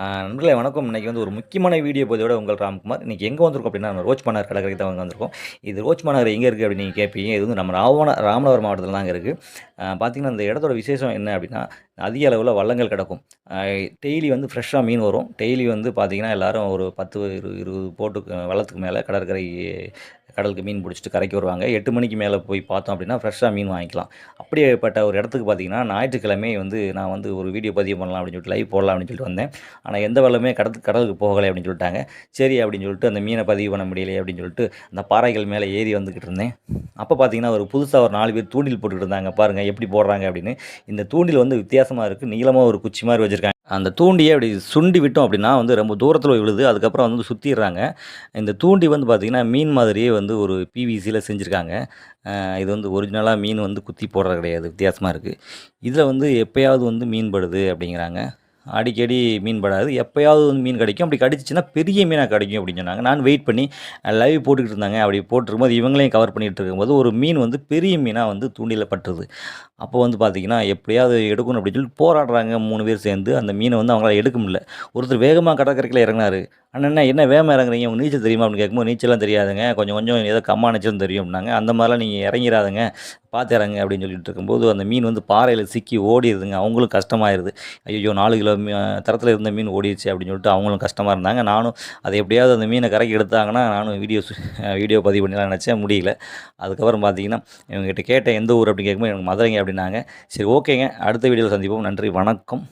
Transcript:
நண்பர்களே வணக்கம். இன்றைக்கி வந்து ஒரு முக்கியமான வீடியோ பதிவோட உங்கள் ராம்குமார். இன்றைக்கி எங்கே வந்திருக்கோம் அப்படின்னா நம்ம ரோஜ் மாநகர் கடற்கரைக்கு தான் வந்திருக்கோம். இது ரோஜ் மாநகர் எங்கே இருக்குது அப்படின்னு நீங்கள் கேட்பீங்க இது வந்து நம்ம ராவண ராமநாதபுரம் மாவட்டத்தில் தாங்க இருக்குது பார்த்தீங்கன்னா இந்த இடத்தோட விசேஷம் என்ன அப்படின்னா அதிக அளவில் வள்ளங்கள் கிடக்கும். டெய்லி வந்து ஃப்ரெஷ்ஷாக மீன் வரும். டெய்லி வந்து பார்த்திங்கன்னா எல்லாரும் ஒரு பத்து இரு இருபது போட்டு வள்ளத்துக்கு மேலே கடற்கரை கடலுக்கு மீன் பிடிச்சிட்டு கரைக்கு வருவாங்க. எட்டு மணிக்கு மேலே போய் பார்த்தோம் அப்படின்னா ஃப்ரெஷ்ஷாக மீன் வாங்கிக்கலாம். அப்படியேப்பட்ட ஒரு இடத்துக்கு பார்த்தீங்கன்னா ஞாயிற்றுக்கிழமை வந்து நான் வந்து ஒரு வீடியோ பதிவு பண்ணலாம் அப்படின்னு சொல்லிட்டு லைவ் போடலாம் அப்படின்னு சொல்லிட்டு வந்தேன். ஆனால் எந்த வெள்ளமே கடத்து கடலுக்கு போகலை அப்படின்னு சொல்லிட்டாங்க. சரி அப்படின்னு சொல்லிட்டு அந்த மீனை பதிவு பண்ண முடியலையே அப்படின்னு சொல்லிட்டு அந்த பாறைகள் மேலே ஏறி வந்துக்கிட்டு இருந்தேன். அப்போ பார்த்தீங்கன்னா ஒரு புதுசாக ஒரு நாலு பேர் தூண்டில் போட்டுக்கிட்டு இருந்தாங்க. பாருங்கள் எப்படி போடுறாங்க அப்படின்னு. இந்த தூண்டில் வந்து வித்தியாசமாக இருக்குது நீளமாக ஒரு குச்சி மாதிரி வச்சுருக்காங்க. அந்த தூண்டியை அப்படி சுண்டி விட்டோம் அப்படின்னா வந்து ரொம்ப தூரத்தில் விழுது. அதுக்கப்புறம் வந்து சுற்றிடுறாங்க இந்த தூண்டி வந்து பார்த்திங்கன்னா மீன் மாதிரியே வந்து ஒரு பிவிசியில் செஞ்சுருக்காங்க. இது வந்து ஒரிஜினலாக மீன் வந்து குத்தி போடுறது கிடையாது. வித்தியாசமாக இருக்குது இதில் வந்து எப்போயாவது வந்து மீன் படுது அப்படிங்கிறாங்க. அடிக்கடி மீன் படாது. எப்போயாவது வந்து மீன் கிடைக்கும். அப்படி கடிச்சிச்சின்னா பெரிய மீனாக கிடைக்கும் அப்படின்னு சொன்னாங்க. நான் வெயிட் பண்ணி லைவ் போட்டுக்கிட்டு இருந்தாங்க. அப்படி போட்டிருக்கும்போது இவங்களையும் கவர் பண்ணிகிட்டு இருக்கும்போது ஒரு மீன் வந்து பெரிய மீனாக வந்து தூண்டில பட்டுருது அப்போ வந்து பார்த்திங்கன்னா எப்படியாவது எடுக்கணும் அப்படின்னு சொல்லி போராடுறாங்க. மூணு பேர் சேர்ந்து அந்த மீனை வந்து அவங்களால எடுக்க முடியல. ஒருத்தர் வேகமாக கடற்கரைக்கில் இறங்கினாரு. அண்ணா என்ன வேகமாக இறங்குறீங்க? உங்களுக்கு நீச்சல் தெரியுமா? அப்படின்னு கேட்கும்போது நீச்சலாம் தெரியாதுங்க. கொஞ்சம் கொஞ்சம் ஏதோ கம்மா நீச்சல் தெரியும் அப்படின்னாங்க அந்த மாதிரிலாம் நீங்கள் இறங்கிறாதுங்க பார்த்து இறங்க அப்படின்னு சொல்லிட்டு இருக்கும்போது அந்த மீன் வந்து பாறையில் சிக்கி ஓடிடுதுங்க அவங்களும் கஷ்டமாயிருது. ஐயோ நாலு கிலோ மீ தரத்தில் இருந்த மீன் ஓடிடுச்சு அப்படின்னு சொல்லிட்டு அவங்களும் கஷ்டமாக இருந்தாங்க. நானும் அதை எப்படியாவது அந்த மீனை கரைக்கி எடுத்தாங்கன்னா நானும் வீடியோ வீடியோ பதிவு பண்ணலாம் நினச்சேன். முடியல. அதுக்கப்புறம் பார்த்தீங்கன்னா இவங்ககிட்ட கேட்டேன் எந்த ஊர்? அப்படின்னு கேட்கும்போது எனக்கு மதுரைங்க அப்படின்னாங்க. சரி ஓகேங்க. அடுத்த வீடியோவில் சந்திப்போம். நன்றி வணக்கம்.